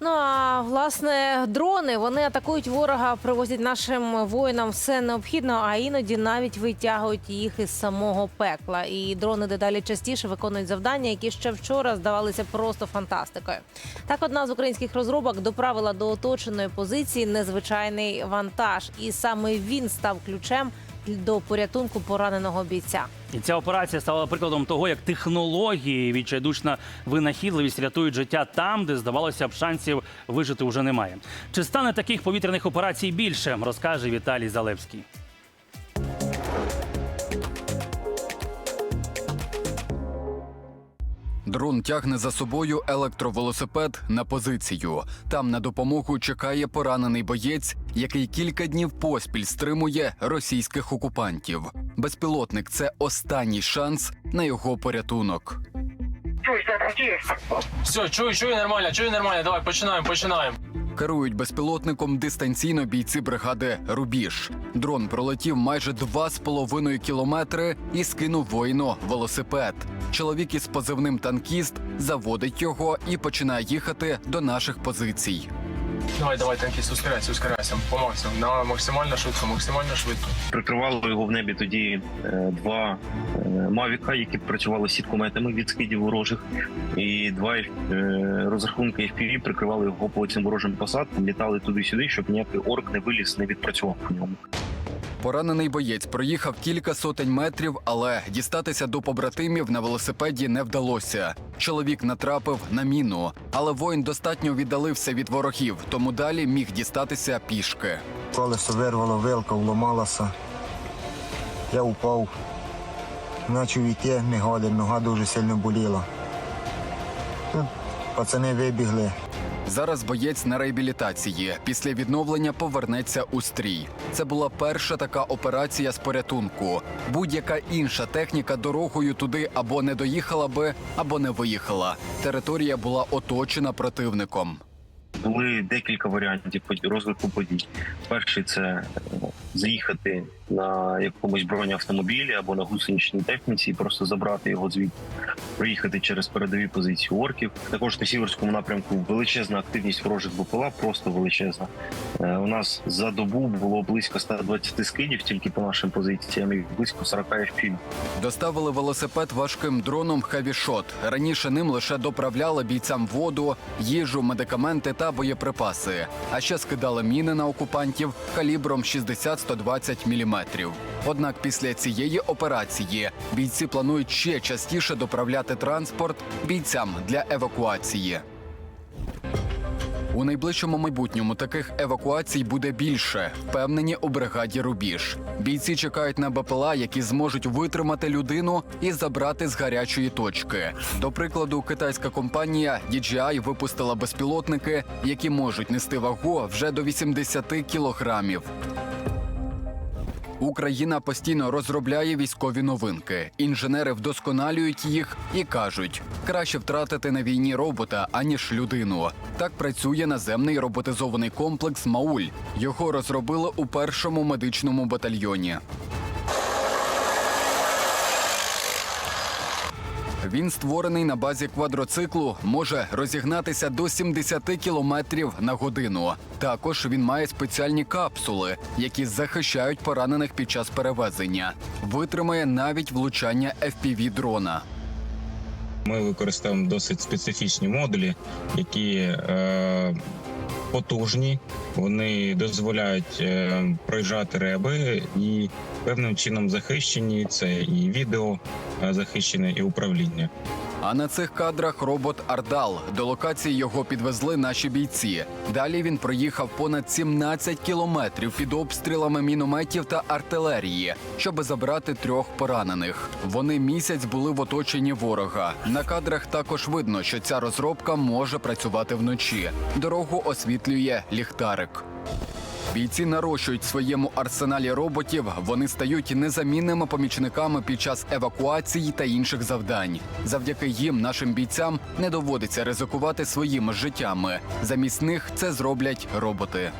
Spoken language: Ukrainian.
Ну а власне дрони вони атакують ворога, привозять нашим воїнам все необхідне, а іноді навіть витягують їх із самого пекла. І дрони дедалі частіше виконують завдання, які ще вчора здавалися просто фантастикою. Так, одна з українських розробок доправила до оточеної позиції незвичайний вантаж, і саме він став ключем до порятунку пораненого бійця. І ця операція стала прикладом того, як технології відчайдушна винахідливість рятують життя там, де здавалося б шансів вижити вже немає. Чи стане таких повітряних операцій більше? Розкаже Віталій Залевський. Дрон тягне за собою електровелосипед на позицію. Там на допомогу чекає поранений боєць, який кілька днів поспіль стримує російських окупантів. Безпілотник це останній шанс на його порятунок. Все, чую, чую нормально, чую нормально. Давай, починаємо, починаємо. Керують безпілотником дистанційно бійці бригади Рубіж. Дрон пролетів майже 2,5 кілометри і скинув воїну велосипед. Чоловік із позивним танкіст заводить його і починає їхати до наших позицій. Давай, давай, танкіст, ускоряйся, ускоряйся. По. На максимально швидко, максимально швидко. Прикривали його в небі тоді е, два е, мавіка, які працювали сіткометами від скидів ворожих, і два е, розрахунки FPV прикривали його по цим ворожим посадкам, літали туди-сюди, щоб ніякий орк не виліз, не відпрацював по ньому. Поранений боєць проїхав кілька сотень метрів, але дістатися до побратимів на велосипеді не вдалося. Чоловік натрапив на міну, але воїн достатньо віддалився від ворогів, тому далі міг дістатися пішки. Колесо вирвало, вилка вламалася. Я упав. Почав йти, не годен, нога дуже сильно боліла. Тут пацани вибігли. Зараз боєць на реабілітації. Після відновлення повернеться у стрій. Це була перша така операція з порятунку. Будь-яка інша техніка дорогою туди або не доїхала би, або не виїхала. Територія була оточена противником. Були декілька варіантів розвитку подій. Перший це заїхати на якомусь бронеавтомобілі або на гусеничній техніці і просто забрати його звідти, проїхати через передові позиції орків. Також на сіверському напрямку величезна активність ворожих БПЛА, просто величезна. Е, У нас за добу було близько 120 скидів тільки по нашим позиціям і близько 40 FPV. Доставили велосипед важким дроном «Хевішот». Раніше ним лише доправляли бійцям воду, їжу, медикаменти та боєприпаси. А ще скидали міни на окупантів калібром 60-120 мм. Однак після цієї операції бійці планують ще частіше доправляти транспорт бійцям для евакуації. У найближчому майбутньому таких евакуацій буде більше, впевнені у бригаді Рубіж. Бійці чекають на БПЛА, які зможуть витримати людину і забрати з гарячої точки. До прикладу, китайська компанія DJI випустила безпілотники, які можуть нести вагу вже до 80 кілограмів. Україна постійно розробляє військові новинки. Інженери вдосконалюють їх і кажуть, краще втратити на війні робота аніж людину. Так працює наземний роботизований комплекс Мауль. Його розробили у першому медичному батальйоні. Він створений на базі квадроциклу, може розігнатися до 70 кілометрів на годину. Також він має спеціальні капсули, які захищають поранених під час перевезення. Витримає навіть влучання fpv дрона. Ми використовуємо досить специфічні модулі, які е, потужні, вони дозволяють е, проїжджати реби і певним чином захищені. Це і відео е, захищене, і управління. А на цих кадрах робот Ардал. До локації його підвезли наші бійці. Далі він проїхав понад 17 кілометрів під обстрілами мінометів та артилерії, щоб забрати трьох поранених. Вони місяць були в оточенні ворога. На кадрах також видно, що ця розробка може працювати вночі. Дорогу освітлює ліхтарик. Бійці нарощують своєму арсеналі роботів. Вони стають незамінними помічниками під час евакуації та інших завдань. Завдяки їм нашим бійцям не доводиться ризикувати своїми життями. Замість них це зроблять роботи.